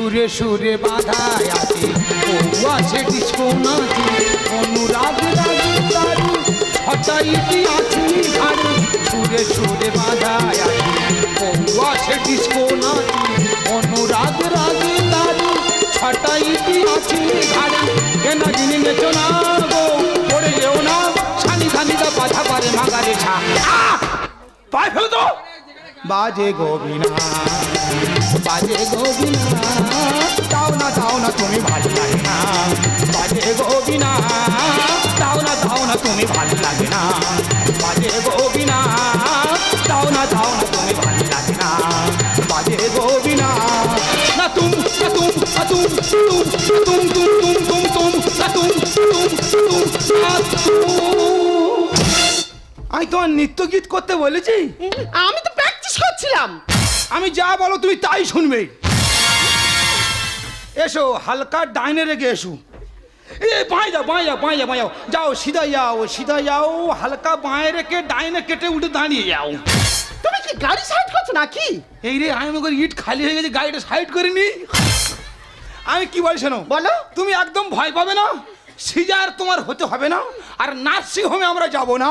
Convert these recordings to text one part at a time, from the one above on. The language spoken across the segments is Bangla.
সুরে সুরে বাধায় আছে ও আছে ডিস্কো নাচে, অনুরাগ রাগি তারু হটাইটি আছে সুরে সুরে বাধায় আছে ও আছে ডিস্কো নাচে, অনুরাগ রাগি তারু ছটাইটি আছে ঘাড়ে? কেনা জিনি নেচো না গো, পড়ে যেও না। বাধা পারে মাগারে ছা! পায়ে ফেলো তো বাজে গোবিনা। বাজে গোবিনা তাও না তাও না তুমি ভালো লাগে না। বাজে গোবিনা তাও না তাও না তুমি ভালো লাগে না। বাজে গোবিনা তাও না তাও না তুমি ভালো লাগে না। বাজে গোবিনা না তুম না তুম না তুম তুম তুম তুম তুম তুম তুম না তুম তুম তুম না তুম। আমি তোমার নৃত্য গীত করতে বলেছি? আমি করছিলাম আমি যা বলো তুমি তাই শুনবে। এসো হালকা ডাইনে রেখে এসো। এ বাঁয়ে যাও বাঁয়ে যাও বাঁয়ে যাও বাঁয়ে যাও যাও সিধা যাও সিধা যাও হালকা বাঁয়ে রেখে ডাইনে কেটে উঠে দাঁড়িয়ে যাও। তুমি কি গাড়ি সাইড করছ নাকি? এই রে আমি করে ইট খালি হয়ে গেছে গাড়িটা সাইড করিনি। আমি কি বলি শোনো? বলো। তুমি একদম ভয় পাবে না। সিজার তোমার হতে হবে না আর নার্সিং হোমে আমরা যাব না।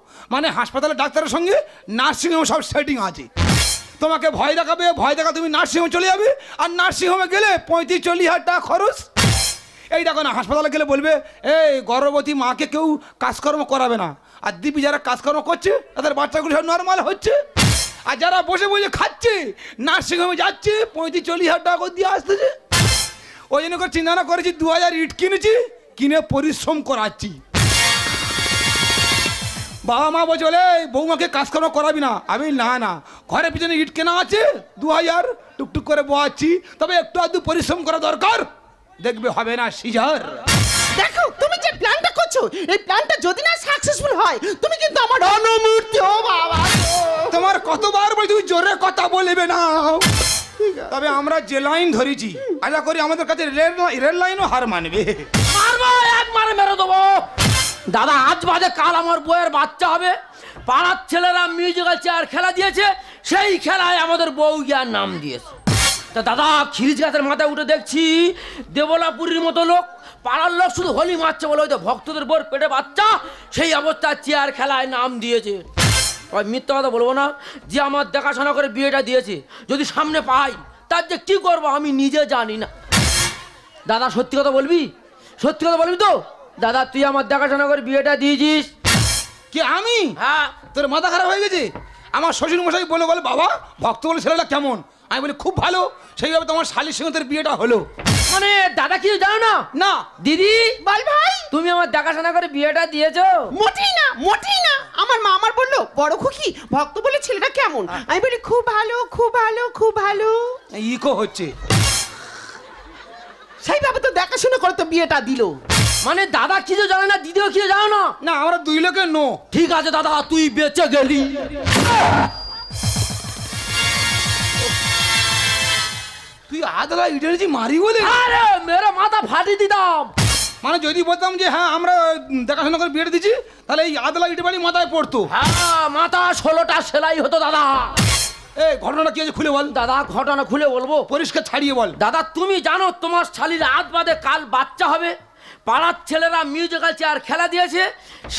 মানে হাসপাতালে ডাক্তারের সঙ্গে নার্সিংহোম সব সেটিং আছে। তোমাকে ভয় দেখাবে, ভয় দেখা তুমি নার্সিংহোমে চলে যাবে, আর নার্সিংহোমে গেলে পঁয়ত্রিশ, চল্লিশ হাজার টাকা খরচ। এই দেখো না, হাসপাতালে গেলে বলবে, এই গর্ভবতী মাকে কেউ কাজকর্ম করাবে না। আর দিবি যারা কাজকর্ম করছে, তাদের বাচ্চাগুলো সব নর্মাল হচ্ছে। আর যারা বসে বসে খাচ্ছে, নার্সিংহোমে যাচ্ছে, পঁয়ত্রিশ, চল্লিশ হাজার টাকা দিয়ে আসতেছে। ওই জন্য করে চিন্তা ভাবনা করেছি, দু হাজার ইট কিনেছি, কিনে পরিশ্রম করাচ্ছি। বাবা মা বলছে বলে বৌমাকে কাজকর্ম করাবি না। আমি না না। ঘরের পিছনে ইট কেনা আছে দু হাজার টুকটুক করে বোয়াচ্ছি। তবে একটু আধটু পরিশ্রম করা দরকার। দেখবে হবে না সিজার। দেখো তুমি যে প্ল্যানটা করছ এই প্ল্যানটা যদি না সাকসেসফুল হয় তুমি কিন্তু আমার অনুমূর্তি ও বাবা। তোমার কতবার বলি তুমি জোরে কথা বলবে না? তবে আমরা যে লাইন ধরেছি আশা করি আমাদের কাছে রেল রেল লাইনও হার মানবে। মারবো একবারে মেরে দেবো। দাদা, আজ বাদে কাল আমার বউয়ের বাচ্চা হবে। পাড়ার ছেলেরা মিউজিক্যাল চেয়ার খেলা দিয়েছে, সেই খেলায় আমাদের বউ গিয়ার নাম দিয়েছে। তা দাদা খিরিজ গাছের মাথায় উঠে দেখছি, দেবলাপুরীর মতো লোক, পাড়ার লোক শুধু হোলি মারছে বলে ওই তো ভক্তদের বোর পেটে বাচ্চা, সেই অবস্থায় চেয়ার খেলায় নাম দিয়েছে। ওই মিথ্যা কথা বলব না, যে আমার দেখাশোনা করে বিয়েটা দিয়েছে, যদি সামনে পাই, তার যে কী করব আমি নিজে জানি না। দাদা, সত্যি কথা বলবি? সত্যি কথা বলবি তো? দাদা তুই আমার দেখাশোনা করে বিয়েটা দিয়েছিস? কি আমি? হ্যাঁ। তোর মাথা খারাপ হয়ে গেছে? আমার শ্বশুর মশাই বলে বলে বাবা ভক্ত বলে ছেলেটা কেমন? আমি বলি খুব ভালো। সেইভাবে তোমার শালির সঙ্গে তোর বিয়েটা হলো। মানে দাদা কিছু জানো না? না। দিদি? বল ভাই। তুমি আমার দেখাশোনা করে বিয়েটা দিয়েছ? মোটেই না মোটেই না। আমার মা আমার বলল বড় খুকি ভক্ত বলে ছেলেটা কেমন? আমি বলি খুব ভালো খুব ভালো খুব ভালো। ইকো হচ্ছে। সেইভাবে তো দেখাশোনা করে তো বিয়েটা দিল। মানে দাদা কিছু জানে না দিদিও কিছু জানো না। না আমরা দুই লোকের নো। ঠিক আছে দাদা তুই বেঁচে গেলি। তুই আদলা ইটারেছি মারি বলে? আরে মেরে মাথা ফাটি দিতাম। মানে যদি বলতাম যে হ্যাঁ আমরা দেখাশোনা করে বিয়েটা দিচ্ছি তাহলে এই আদলা ইটে বাড়ি মাথায় পড়তো। হ্যাঁ মাথা ষোলোটা সেলাই হতো দাদা। এই ঘটনাটা কি আছে খুলে বল। দাদা ঘটনা খুলে বলব। পরিষ্কার ছাড়িয়ে বল। দাদা তুমি জানো তোমার শালির আজ বাদে কাল বাচ্চা হবে? পাড়ার ছেলেরা মিউজিক্যাল চেয়ার খেলা দিয়েছে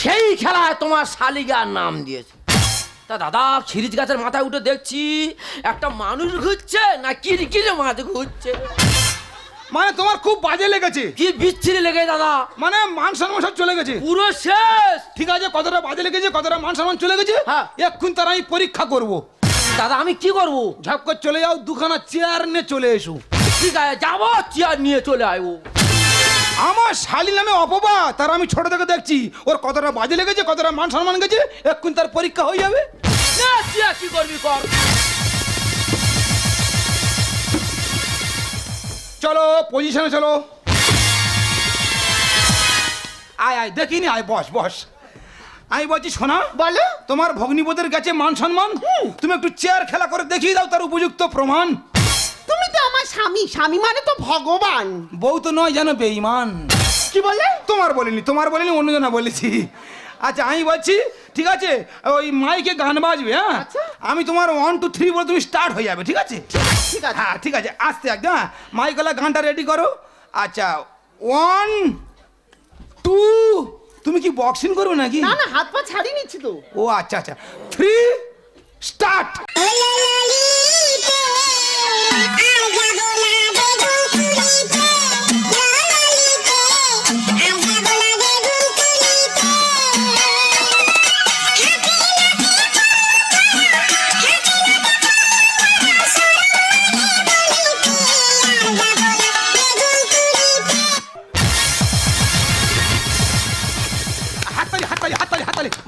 সেই খেলায় তোমার শালিগার নাম দিয়েছে। তা দাদা খিরিজ গাছের মাথায় উঠে দেখছি একটা মানুষ ঘুরছে না কিরকিরে মাছ ঘুরছে। মানে তোমার খুব বাজে লেগেছে। কি বিচ্ছিরি লেগে দাদা? মানে মান সম্মান সব চলে গেছে। পুরো শেষ। ঠিক আছে কতটা বাজে লেগেছে কতটা মান সম্মান চলে গেছে হ্যাঁ। এক্ষুন তার আমি পরীক্ষা করব। দাদা আমি কি করব? ঝাপ করে চলে যাও দুখানা চেয়ার নিয়ে চলে এসো। ঠিক আছে যাব চেয়ার নিয়ে চলে আয়ো আমার শালি নামে অপবাদ। তার আমি ছোট থেকে দেখছি। ওর কতটা বাজে লেগেছে কতটা মান সম্মান গেছে এক্ষুন তার পরীক্ষা হয়ে যাবে। না, কি করবি কর। চলো পজিশনে চলো। আয় আয় দেখিনি আয় বস বস। আমি বলছি শোনা বলো। তোমার ভগ্নিপদের কাছে মান সম্মান? তুমি একটু চেয়ার খেলা করে দেখিয়ে দাও তার উপযুক্ত প্রমাণ। স্বামী স্বামী মানে তো ভগবান। বউ তো নয় জানো বেইমান কি বলে তোমার বলিনি তোমার বলিনি অন্যজনা বলেছি। আচ্ছা আমি বলছি ঠিক আছে ওই মাইকে গান বাজবে হ্যাঁ? আচ্ছা। আমি তোমার ওয়ান টু থ্রি বলে তুমি স্টার্ট হয়ে যাবে ঠিক আছে? ঠিক আছে হ্যাঁ ঠিক আছে আস্তে একদম হ্যাঁ? মাইক মাইকলা গানটা রেডি করো। আচ্ছা ওয়ান টু তুমি কি বক্সিং করবে নাকি? না না হাত পা ছাড়িয়ে নিচ্ছি তো। ও আচ্ছা আচ্ছা। থ্রি স্টার্ট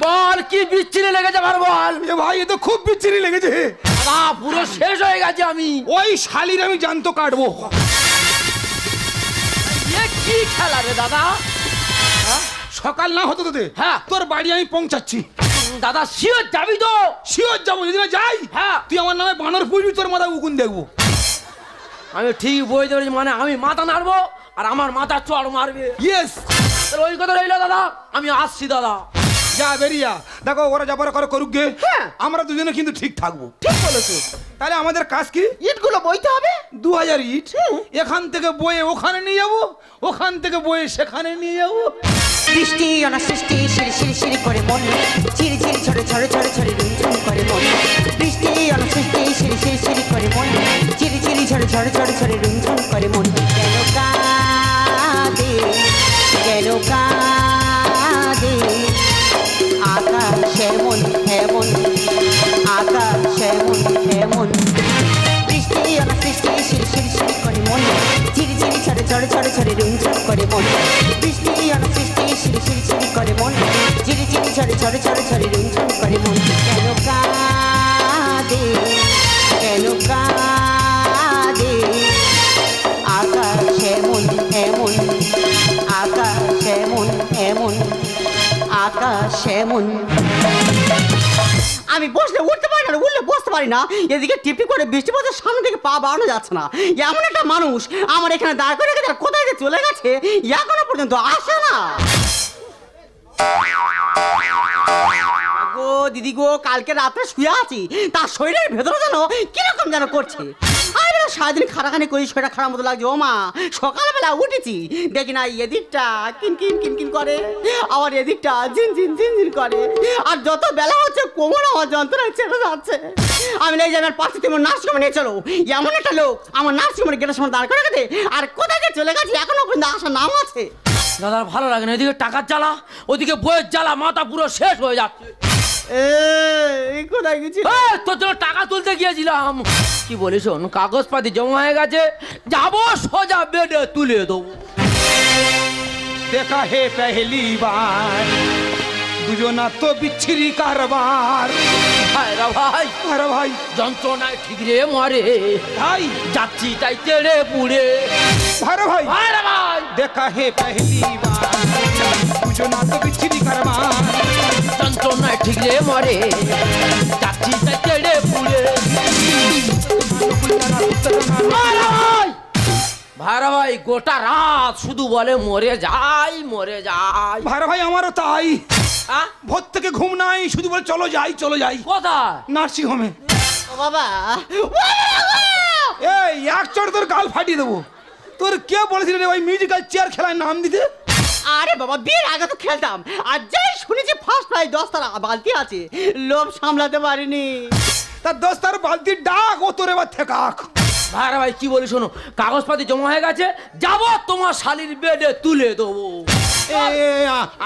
বল কি বিচ্ছিরি লেগেছে আমার বল এ ভাই এ তো খুব বিচ্ছিরি লেগেছে দাদা পুরো শেষ হয়ে গেছে আমি। ওই শালির আমি জানতো কাটবো। এ কি খেলা রে দাদা? সকাল না হতো তোদের? হ্যাঁ। তোর বাড়ি আমি পৌঁছাচ্ছি। দাদা শিওর যাবি তো? শিওর যাব যদি না যাই হ্যাঁ। তুই আমার নামে বানর পুষবি তোর মাথায় উকুন দেখব। আমি ঠিক বই ধরেছি মানে আমি মাথা নাড়বো আর আমার মাথা চড় মারবে। ইয়েস ওই কথা রইল দাদা আমি আসছি দাদা। যা বেরিয়া। দেখো ওরা যা যাবার করে করুক গে। হ্যাঁ। আমরা দুজনে কিন্তু ঠিক থাকব। ঠিক বলেছ। তাহলে আমাদের কাজ কি? ইটগুলো বইতে হবে? দু হাজার ইট। এখান থেকে বয়ে ওখানে নিয়ে যাব। ওখান থেকে বয়ে সেখানে নিয়ে যাব। বৃষ্টি অনাসৃষ্টি শিরি শিরি শিরি করে মন। চিরি চিরি ছড়ে ছড়ে ছড়ে ছড়ে রুমঝুম করে মন। বৃষ্টি অনাসৃষ্টি শিরি শিরি শিরি করে মন। চিরি চিরি ছড়ে ছড়ে ছড়ে ছড়ে রুমঝুম করে মন। কেন কাঁদে কেন কাঁদে। আকাশ এমন এমন আকাশ এমন এমন বৃষ্টি অনাসৃষ্টি শিরি শিরি শিরি করে মন চিরি ছড়ে ছড়ে ছড়ে ছড়ে রুমঝুম করে মন বৃষ্টি অনাসৃষ্টি শিরি শিরি শিরি করে মন চিরি ছড়ে ছড়ে ছড়ে ছড়ে রুমঝুম করে মন কেন কাঁদে এমন আমি বসলে উঠতে পারি না উঠলে বসতে পারি না। এদিকে টিপি করে বৃষ্টি পড়ছে, সামনে থেকে পা বাড়ানো যাচ্ছে না। এমন একটা মানুষ আমার এখানে দাঁড় করে রেখেছে কোথায় যে চলে গেছে, এখনও পর্যন্ত আসে না। গো দিদি গো, কালকে রাতে শুয়ে আছি। তার শরীরের ভেতরে যেন কীরকম যেন করছে। সারাদিন খারাখানি করি শরীরটা খারাপ মতো লাগছে। ও মা, সকালবেলা উঠেছি। দেখি না এদিকটা কিনকিন কিনকিন করে। আবার এদিকটা ঝিন ঝিন ঝিন ঝিন করে। আর যত বেলা হচ্ছে, কোমর আমার যন্ত্রণায় ছেড়ে যাচ্ছে। আমি এই আমার পাশে তুমি নার্সিংহোমে নিয়ে চলো। এমন একটা লোক আমার নার্সিংহোমের গেটের সময় দাঁড় করে দে। আর কোথায় চলে গেছে, এখনও পর্যন্ত আসার নাম আছে। দাদার ভালো লাগে না, এদিকে টাকার জ্বালা, ওদিকে বইয়ের জ্বালা, মাথা পুরো শেষ হয়ে যাচ্ছে। এই কোথায় গেছি তোর জন্য টাকা তুলতে গিয়েছিলাম। কি বলি শোন কাগজপাতি জমা হয়ে গেছে। যাব সোজা বেডে তুলে দেবো। দেখা হে পেহলি বার দুজনা তো বিচ্ছিরি কারবার। ভাই রা ভাই আরে ভাই। যন্ত্রণায় ঠিক রে মরে। ভাই। যাচ্ছি তাই তেড়ে পুড়ে। আরে ভাই। ভাই রা ভাই। দেখা হে পেহলি বার দুজনা তো বিচ্ছিরি কারবার। ঠিকরে মরে যাচ্ছি তাই পুড়ে। ভাই গোটা রাত শুধু বলে মরে যাই মরে যাই। ভারে ভাই আমারও তাই। আহ, ভোর থেকে ঘুম নাই শুধু বলে চলো যাই চলো যাই। কোথায়? নার্সিং হোমে বাবা। এই এক চড় তোর গাল ফাটিয়ে দেবো। তোর কে বলেছিল রে ওই মিউজিক্যাল চেয়ার খেলায় নাম দিতে? আরে বাবা বিয়ের আগে তো খেলতাম। আর যাই শুনেছি ফার্স্ট প্রাইজ দশটা বালতি আছে লোভ সামলাতে পারিনি। তার দোস্ত তার বালতির ডাক ও তোর এবার থেকাক ভাই রা ভাই কি বলি শোনো কাগজপাতি জমা হয়ে গেছে যাব তোমার শালির বেডে তুলে দেবো।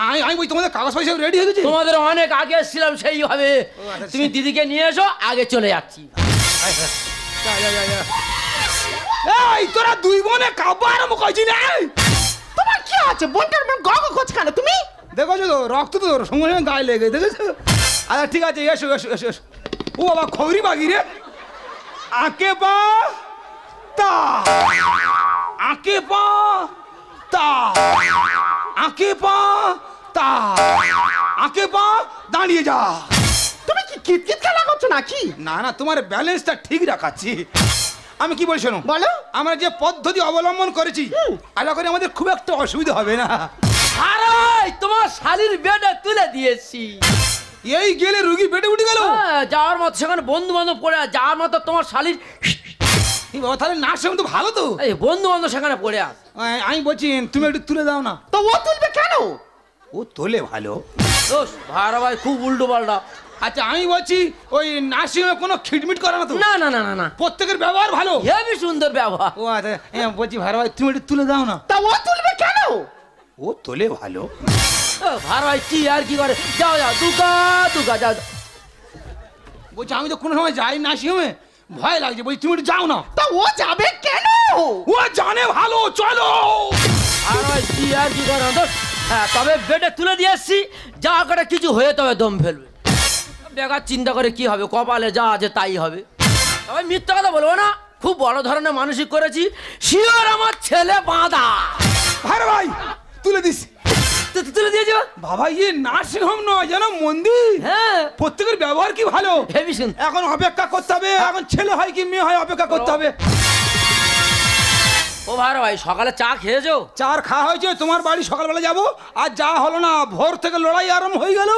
আমি আমি বলি তোমাদের কাগজ পয়সা রেডি হয়ে গেছে? তোমাদের অনেক আগে এসেছিলাম সেইভাবে। আচ্ছা, তুমি দিদিকে নিয়ে এসো আগে চলে যাচ্ছি। এই তোরা দুই বোনে আরম্ভ করছি না? তোমার কি আছে? বোনটার মন গগ করছে কেন? তুমি? দেখেছ তো? রক্ত তো সঙ্গে সঙ্গে গায়ে লেগে দেখেছ? আচ্ছা ঠিক আছে এসো এসো এসো এসো। ও বাবা খবরি বাগি রে। আকে বা তা। আঁকে পা তা। আঁকে পা তা। আঁকে পা দাঁড়িয়ে যা। তুমি কি কিতকিত খেলা করছ নাকি? না না তোমার ব্যালেন্সটা ঠিক রাখাচ্ছি। আমি কি বলি শোনো? বলো। আমরা যে পদ্ধতি অবলম্বন করেছি আশা করি আমাদের খুব একটা অসুবিধা হবে না। আরে তোমার শালির বেডে তুলে দিয়েছি। এই গেলে রুগী পেটে উঠে গেল? হ্যাঁ, যাওয়ার মতো সেখানে বন্ধু বান্ধব পড়ে যাওয়ার মতো তোমার শালির এই বাবা তাহলে নার্স তো ভালো তো। এই বন্ধু বান্ধব সেখানে পড়ে আছে। আ- আমি বলছি তুমি একটু তুলে দাও না। তো ও তুলবে কেন? ও তোলে ভালো। দোষ ভাড়া ভাই খুব উল্টো পাল্টা আচ্ছা আমি বলছি ওই নার্সিংহোমে কোনো খিটমিট করে না তো? না না না না না। প্রত্যেকের ব্যবহার ভালো? হেবি সুন্দর ব্যবহার। ও আচ্ছা এ, বলছি ভালো ভাই তুমি একটু তুলে দাও না। তা ও তুলবে কেন? ও তোলে ভালো। ভাড়া ভাই কি আর কি করে? যাও যাও দুকা দুকা যাও। বলছি আমি তো কোনো সময় যাই নার্সিংহোমে ভয় লাগছে বলছি তুমি একটু যাও না। তা ও যাবে কেন? ও জানে ভালো চলো। ভাড়া ভাই কি আর কি করে? হ্যাঁ তবে বেডে তুলে দিয়ে এসছি যা করে কিছু হয়ে তবে দম ফেলবে। বেকার চিন্তা করে কি হবে? কপালে যা আছে তাই হবে। তবে মিথ্যা কথা বলব না। খুব বড় ধরনের মানসিক করেছি। শিওর আমার ছেলে বাঁধা। ভালো ভাই তুলে দিস। তুলে দিয়েছ? বাবা ইয়ে নার্সিংহোম নয় যেন মন্দির। হ্যাঁ। প্রত্যেকের ব্যবহার কি ভালো? হেবি এখন অপেক্ষা করতে হবে। এখন ছেলে হয় কি মেয়ে হয় অপেক্ষা করতে হবে। ও ভাড়া ভাই সকালে চা খেয়েছো? চার খাওয়া হয়েছে তোমার বাড়ি সকালবেলা যাব। আর যা হলো না ভোর থেকে লড়াই আরম্ভ হয়ে গেল।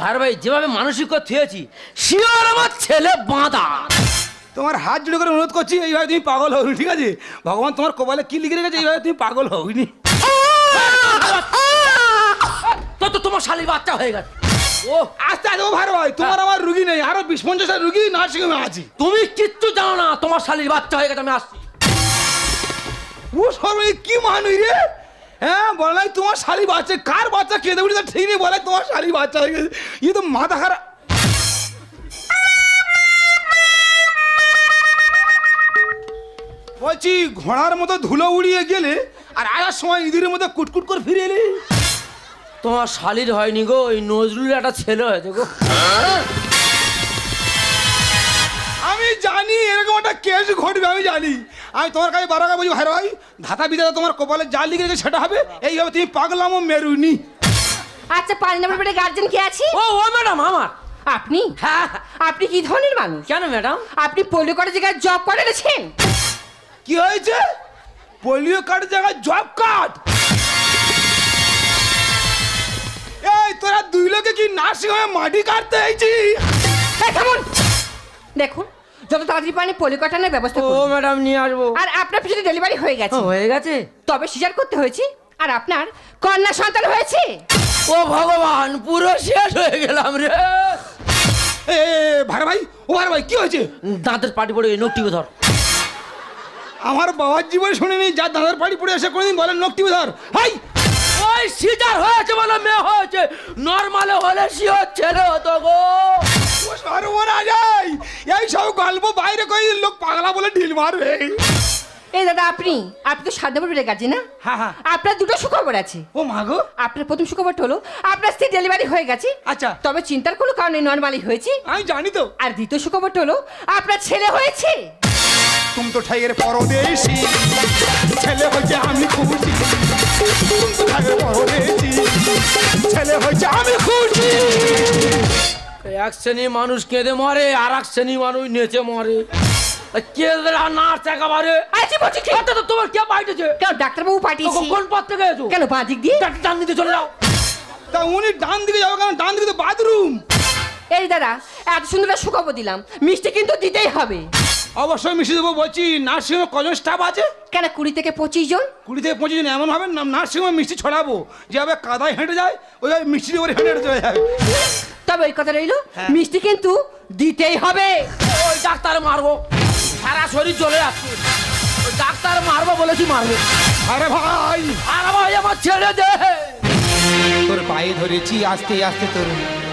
ভাড়া ভাই যেভাবে মানসিক থুয়েছি শিওর আমার ছেলে বাঁধা। তোমার হাত জুড়ে করে অনুরোধ করছি এইভাবে তুমি পাগল হও ঠিক আছে? ভগবান তোমার কপালে কি লিখে রেখেছে এইভাবে তুমি পাগল হওনি। তো তো তোমার শালির বাচ্চা হয়ে গেছে। ও আস্তে আস্তে ও ভালো ভাই তোমার আমার রুগী নেই আরও বিশ পঞ্চাশের রুগী নার্সিংহোমে আছি। তুমি কিচ্ছু জানো না তোমার শালির বাচ্চা হয়ে গেছে আমি আসছি। ও সর্বে কি মানুষ রে? হ্যাঁ বলে তোমার শালি বাচ্চা কার বাচ্চা কেঁদে উঠে ঠিক নেই বলে তোমার শালি বাচ্চা হয়ে গেছে। ইয়ে তো মাথা খারাপ। বলছি ঘোড়ার মতো ধুলো উড়িয়ে গেলে আর আসার সময় ইঁদুরের মতো কুটকুট করে ফিরে এলে? তোমার শালির হয়নি গো ওই নজরুলের একটা ছেলে হয়েছে গো। আমি জানি এরকম একটা কেস ঘটবে আমি জানি। আমি তোমার কাছে বারো বলছি ভাই ভাই ধাতা বিধাতা তোমার কপালে যা লিখে রেখে সেটা হবে। এইভাবে তুমি পাগলাম ও মেরুনি আচ্ছা পাঁচ নম্বর বেডে গার্জেন কে আছে? ও ও ম্যাডাম আমার। আপনি? হ্যাঁ। আপনি কি ধরনের মানুষ? কেন ম্যাডাম আপনি পোলিও করে জায়গায় জব করে এনেছেন? কি হয়েছে? পোলিও কার্ডের জায়গায় জব কার্ড এই তোরা দুই লোকে কি নার্সিং হোমে মাটি কাটতে হয়েছি এই, থামুন। দেখুন যত তাড়াতাড়ি পানি পোলিও ব্যবস্থা ও করুন। ম্যাডাম নিয়ে আসব। আর আপনার পিছনে ডেলিভারি হয়ে গেছে। হয়ে গেছে? তবে সিজার করতে হয়েছে আর আপনার কন্যা সন্তান হয়েছে। ও ভগবান পুরো শেষ হয়ে গেলাম রে। এ ভাই ভাই ও ভাই ভাই কি হয়েছে? দাঁতের পাটি পড়ে নকটিকে ধর। আমার বাবার জীবনে শুনিনি যা দাদার বাড়ি পড়ে এসে কোনোদিন বলেন নকটি ধর। হাই! ওই সিজার হয়েছে বলে মেয়ে হয়েছে। নর্মালে হলে শিওর ছেলে হতো গো। ও সর্বনা যায় এই সব গল্প বাইরে কই? লোক পাগলা বলে ঢিল মারবে। এই দাদা আপনি? আপনি তো নম্বর বেডে গার্জেন না? হ্যাঁ হ্যাঁ। আপনার দুটো সুখবর আছে। ও মাগো আপনার প্রথম সুখবর হলো আপনার স্ত্রী ডেলিভারি হয়ে গেছে। আচ্ছা। তবে চিন্তার কোনো কারণে নর্মালি হয়েছে। আমি জানি তো। আর দ্বিতীয় সুখবর হলো আপনার ছেলে হয়েছে। তুম তো ঠাইয়ের পরদেশি। ছেলে হয়েছে আমি খুশি। তুম তো ঠাইয়ের পরদেশি। ছেলে হয়েছে আমি খুশি। এক শ্রেণি মানুষ কেঁদে মরে আর এক শ্রেণি মানুষ নেচে মরে। নাচ একেবারে? আচ্ছা বলছি কি? তো তোমার কে কেন ডাক্তারবাবু পাঠিয়েছি। কোন পথ থেকে এসো? কেন বাদিক দিয়ে? ডাক্তার ডান দিতে চলে যাও। তা উনি ডান দিকে যাব কেন? ডান দিকে তো বাথরুম। এই দাদা এত সুন্দর সুখবর দিলাম। মিষ্টি কিন্তু দিতেই হবে। অবশ্যই মিশিয়ে দেবো বলছি নার্সিংহোমে কজন স্টাফ আছে? কেন কুড়ি থেকে পঁচিশ জন? কুড়ি থেকে পঁচিশ জন এমন হবে নার্সিং নার্সিংহোমে মিষ্টি ছড়াবো। যেভাবে কাদায় হেঁটে যায় ওইভাবে মিষ্টির উপরে হেঁটে হেঁটে চলে যাবে। তবে ওই কথা রইল হ্যাঁ। মিষ্টি কিন্তু দিতেই হবে। ওই ডাক্তার মারবো। সারা শরীর চলে যাচ্ছে। ডাক্তার মারবো বলেছি মারবো? আরে ভাই। আর ভাই আমার ছেড়ে দে। তোর পায়ে ধরেছি আস্তে আস্তে তোর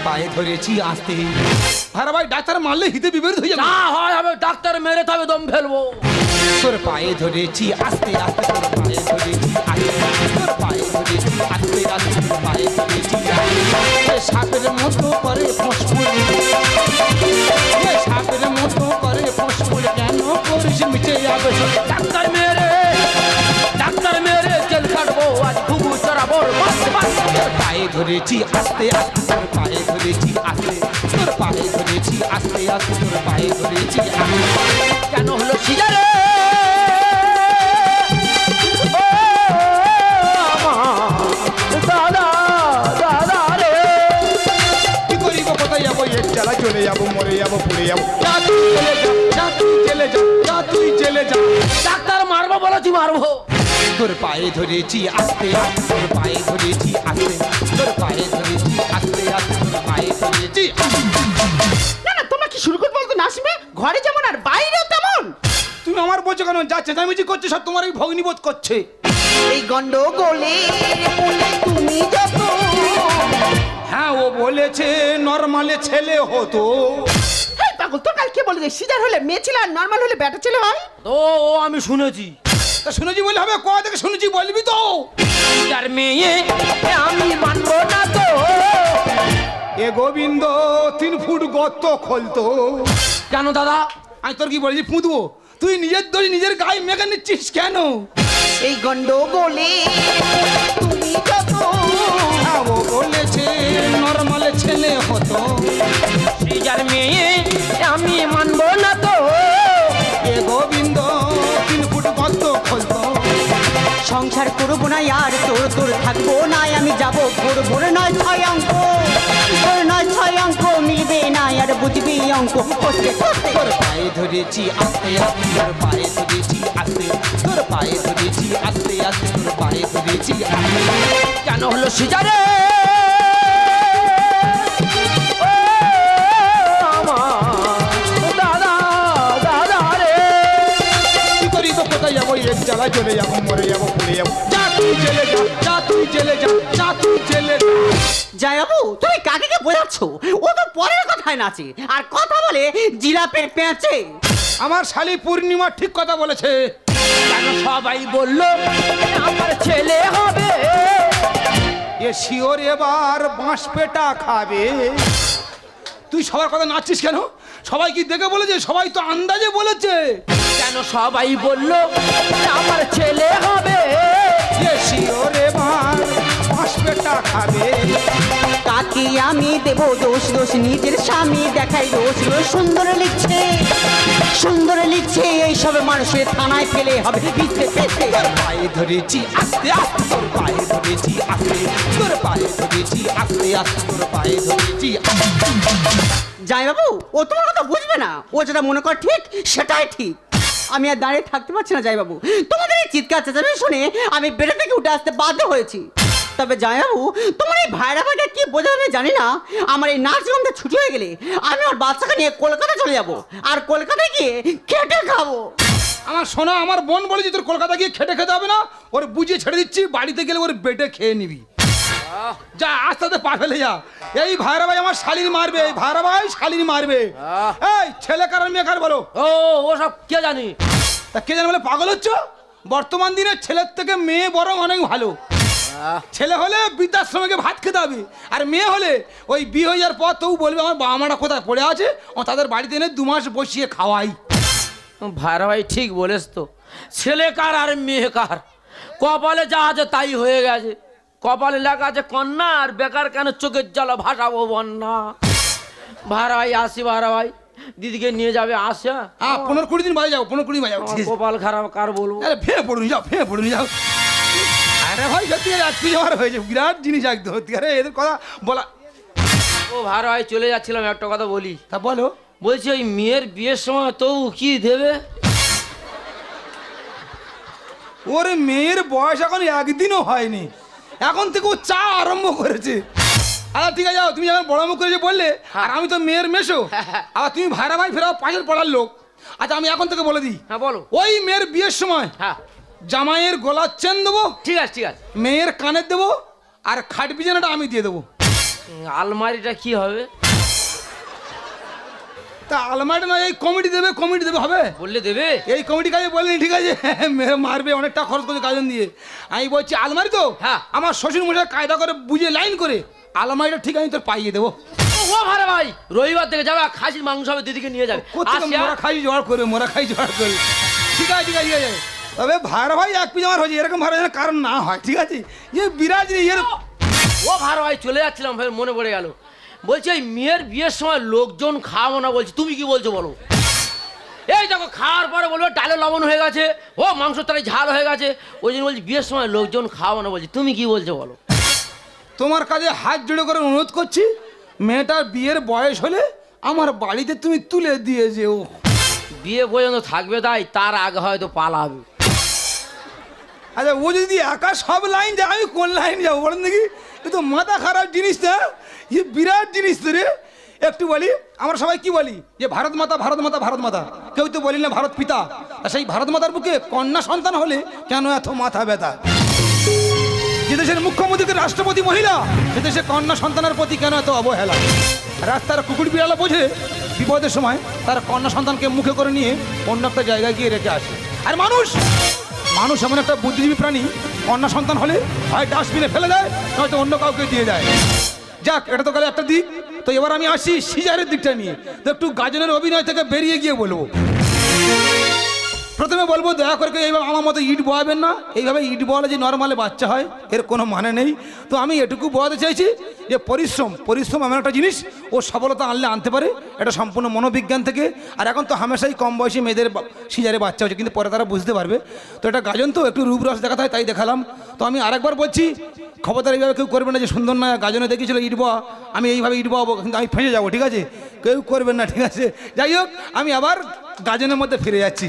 পায়ে ধরেছি আস্তে। আরে ভাই ডাক্তার মারলে হিতে বিপরীত হয়ে যাবে। না হয় আমি ডাক্তার মেরে তবে দম ফেলব। তোর পায়ে ধরেছি আস্তে আস্তে তোর পায়ে ধরেছি আস্তে তোর পায়ে ধরেছি আস্তে আস্তে তোর পায়ে ধরেছি সাপের মতো ডাক্তার ডাক্তার কাটবো পায়ে ধরেছি আস্তে আস্তে পায়ে কেন হলো সিজারে? যাব মরে যাব পড়ে যাব। যা তুই চলে যা যা তুই চলে যা যা তুই চলে যা। ডাক্তার মারবো বলেছি মারবো। তোর পায়ে ধরেছি আস্তে তোর পায়ে ধরেছি আস্তে তোর পায়ে ধরেছি আস্তে আস্তে তোর পায়ে ধরেছি না না তোমরা কি শুরু করতে বলতো নাচবে ঘরে যেমন আর বাইরেও তেমন? তুমি আমার বলছো কেন? যা চেঁচামেচি করছে সব তোমার এই ভগ্নিবোধ করছে। এই গন্ডগোলে তুমি যত হ্যাঁ ও বলেছে নর্মালে ছেলে হতো। পাগল তোর কাল কে বলে যে সিজার হলে মেয়ে ছেলে আর নর্মাল হলে ব্যাটা ছেলে হয়? ও ও আমি শুনেছি। তা শুনেছি বলে হবে কোয়া থেকে শুনেছি বলবি তো? যার মেয়ে আমি মানবো না তো। এ গোবিন্দ তিন ফুট গর্ত খোলতো। কেন দাদা আমি তোর কি বলেছি পুঁতবো তুই নিজের দোষ নিজের গায়ে মেঘে নিচ্ছিস কেন? এই গন্ডগোলে তুমি আর তোর তোর থাকব না আমি যাব ভোর ভোর নয় ছয় অঙ্ক। ভোর নয় ছয় অঙ্ক, মিলবে না আর বুঝবি অঙ্ক। করতে তোর পায়ে ধরেছি আস্তে আস্তে, তোর পায়ে ধরেছি আস্তে। তোর পায়ে ধরেছি আস্তে আস্তে, তোর পায়ে ধরেছি কেন হলো সিজারে? চলে যাব, মরে যাব পড়ে যাব। তুই চলে যা যা তুই চলে যা যা তুই চলে যা বাবু তুমি কাকে কে বোঝাচ্ছ? ও তো পরের কথায় নাচে, আর কথা বলে জিরাপের পেঁচে। আমার শালি পূর্ণিমা ঠিক কথা বলেছে। কেন সবাই বলল, আমার ছেলে হবে। এ শিওর এবার বাঁশ পেটা খাবে। তুই সবার কথা নাচছিস কেন? সবাই কি দেখে বলেছে? সবাই তো আন্দাজে বলেছে। কেন সবাই বলল, আমার ছেলে হবে। খাবে কাকে আমি দেব দোষ দোষ নিজের স্বামী দেখাই দোষ। দোষ সুন্দর লিখছে সুন্দর লিখছে এইসব মানুষের থানায় ফেলে হবে পিছতে তোর পায়ে ধরেছি আস্তে আস্তে তোর পায়ে ধরেছি আস্তে তোর পায়ে ধরেছি আস্তে আস্তে তোর পায়ে ধরেছি যাই বাবু ও তোমার কথা বুঝবে না। ও যেটা মনে কর ঠিক সেটাই ঠিক। আমি আর দাঁড়িয়ে থাকতে পারছি না বাবু তোমাদের এই চিৎকার চেঁচামেচি শুনে আমি বেড়ে থেকে উঠে আসতে বাধ্য হয়েছি। তবে যাই বাবু তোমার এই ভাইরা ভাইটা কি বোঝাবে জানি না। আমার এই গন্ধে ছুটি হয়ে গেলে আমি আমার বাচ্চাকে নিয়ে কলকাতা চলে যাব আর কলকাতায় গিয়ে খেটে খাব। আমার শোনা আমার বোন বলেছি তোর কলকাতা গিয়ে খেটে খেতে হবে না। ওর বুঝিয়ে ছেড়ে দিচ্ছি, বাড়িতে গেলে ওর বেটে খেয়ে নিবি। যা আস্তে আস্তে পা ফেলে যা। এই ভাইরা ভাই আমার শালির মারবে এই ভাইরা ভাই শালির মারবে। এই ছেলে কারণ মেয়ে কার বলো? ও ও সব কে জানি? তা কে জানে বলে পাগল হচ্ছ? বর্তমান দিনে ছেলের থেকে মেয়ে বরং অনেক ভালো। ছেলে হলে বৃদ্ধাশ্রমকে ভাত খেতে হবে আর মেয়ে হলে ওই বিয়ে হয়ে যাওয়ার পর তবু বলবে আমার বাবা মারা কোথায় পড়ে আছে ও তাদের বাড়িতে এনে দু মাস বসিয়ে খাওয়াই। ভাইরা ভাই ঠিক বলেছ তো। ছেলে কার আর মেয়ে কার? কপালে যা আছে তাই হয়ে গেছে। কপালে লেখা আছে কন্যা আর বেকার কেন? চোখের জল ভাসাবো বন্যা। ভাড়া ভাই আসি ভাড়া ভাই দিদিকে নিয়ে যাবে আসা। হ্যাঁ পনেরো কুড়ি দিন বাজে যাও পনেরো কুড়ি বাজে যাও কপাল খারাপ কার বলব? আরে ফেয়ে পড়ুন যাও ফেয়ে পড়ুন যাও। আরে ভাই সত্যি আজকে আমার হয়েছে বিরাট জিনিস একদম সত্যি আরে এদের কথা বলা ও ভাড়া ভাই চলে যাচ্ছিলাম একটা কথা বলি। তা বলো। বলছি ওই মেয়ের বিয়ের সময় তো কি দেবে? ওর মেয়ের বয়স এখন একদিনও হয়নি। এখন থেকে ও চা আরম্ভ করেছে। আচ্ছা ঠিক আছে যাও তুমি যখন বড় মুখ করেছে বললে আর আমি তো মেয়ের মেশো। আর তুমি ভাইরা ভাই ফেরাও পাশের পড়ার লোক। আচ্ছা আমি এখন থেকে বলে দিই। হ্যাঁ বলো। ওই মেয়ের বিয়ের সময় হ্যাঁ। জামাইয়ের গলার চেন দেবো ঠিক আছে ঠিক আছে। মেয়ের কানের দেবো আর খাট বিছানাটা আমি দিয়ে দেবো। আলমারিটা কি হবে? তা আলমারিটা নয় এই কমিটি দেবে কমিটি দেবে হবে? বললে দেবে? এই কমিটি কাজে বললেন ঠিক আছে? মেরে মারবে অনেকটা খরচ করে কাজন দিয়ে। আমি বলছি আলমারি তো? হ্যাঁ। আমার শ্বশুর মশাই কায়দা করে বুঝে লাইন করে। আলমারিটা ঠিক আমি তোর পাইয়ে দেবো। ও ভাড়া ভাই রবিবার থেকে যাবে খাসির মাংস হবে দিদিকে নিয়ে যাবে। মোরা খাই জোগাড় করে মোরা খাই জোগাড় করে ঠিক আছে ঠিক আছে ঠিক আছে। তবে ভাড়া ভাই এক পিস আমার হয়েছে এরকম ভাড়া যেন কারণ না হয় ঠিক আছে? ইয়ে বিরাজ নেই ও ভার ভাই চলে যাচ্ছিলাম ভাই মনে পড়ে গেল। বলছি এই মেয়ের বিয়ের সময় লোকজন খাওয়াবো না বলছে। তুমি কি বলছো বলো? এই দেখো খাওয়ার পরে বলব ডালে লবণ হয়ে গেছে। ও মাংস তারে ঝাল হয়ে গেছে। ওই জন্য বলছি বিয়ের সময় লোকজন খাওয়াবো না বলছি। তুমি কি বলছো বলো? তোমার কাছে হাত জুড়ে করে অনুরোধ করছি মেয়েটার বিয়ের বয়স হলে আমার বাড়িতে তুমি তুলে দিয়ে যেও। বিয়ে পর্যন্ত থাকবে তাই তার আগে হয়তো পালাবে। আচ্ছা ও যদি একা সব লাইন যায় আমি কোন লাইন যাব বলেন দেখি? তো মাথা খারাপ জিনিস না? এ বিরাট জিনিস তো রে একটু বলি আমরা সবাই কি বলি যে ভারত মাতা ভারত মাতা ভারত মাতা কেউ তো বলি না ভারত পিতা সেই ভারত মাতার বুকে কন্যা সন্তান হলে কেন এত মাথা ব্যথা যে দেশের মুখ্যমন্ত্রী রাষ্ট্রপতি মহিলা সে দেশে কন্যা সন্তানের প্রতি কেন এত অবহেলা রাস্তার কুকুর বিড়ালা বোঝে বিপদের সময় তার কন্যা সন্তানকে মুখে করে নিয়ে অন্য একটা জায়গায় গিয়ে রেখে আসে আর মানুষ মানুষ এমন একটা বুদ্ধিজীবী প্রাণী কন্যা সন্তান হলে হয় ডাস্টবিনে ফেলে দেয় নয়তো অন্য কাউকে দিয়ে দেয় যাক, এটা তো গেলে একটা দিক। তো এবার আমি আসি সিজারের দিকটা নিয়ে। তো একটু গাজনের অভিনয় থেকে বেরিয়ে গিয়ে বলব। প্রথমে বলব, দয়া করে এইভাবে আমার মতো ইট বয়াবেন না। এইভাবে ইট বলে যে নর্মালে বাচ্চা হয়, এর কোনো মানে নেই। তো আমি এটুকু বোঝাতে চাইছি যে পরিশ্রম পরিশ্রম এমন একটা জিনিস, ও সফলতা আনলে আনতে পারে, এটা সম্পূর্ণ মনোবিজ্ঞান থেকে। আর এখন তো হামেশাই কম বয়সী মেয়েদের সিজারে বাচ্চা হচ্ছে, কিন্তু পরে তারা বুঝতে পারবে। তো এটা গাজন তো, একটু রূপরস দেখাতে হয় তাই দেখালাম। তো আমি আরেকবার বলছি, খবরদার এইভাবে কেউ করবে না যে সুন্দর না, গাজনে দেখেছিল ইট বয়া, আমি এইভাবে ইট বয়াবো, কিন্তু আমি ফেঁসে যাব, ঠিক আছে? কেউ করবেন না, ঠিক আছে? যাই হোক, আমি আবার গাজনের মধ্যে ফিরে যাচ্ছি।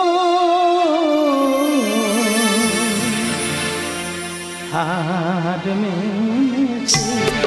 হার মেনেছি মেনেছি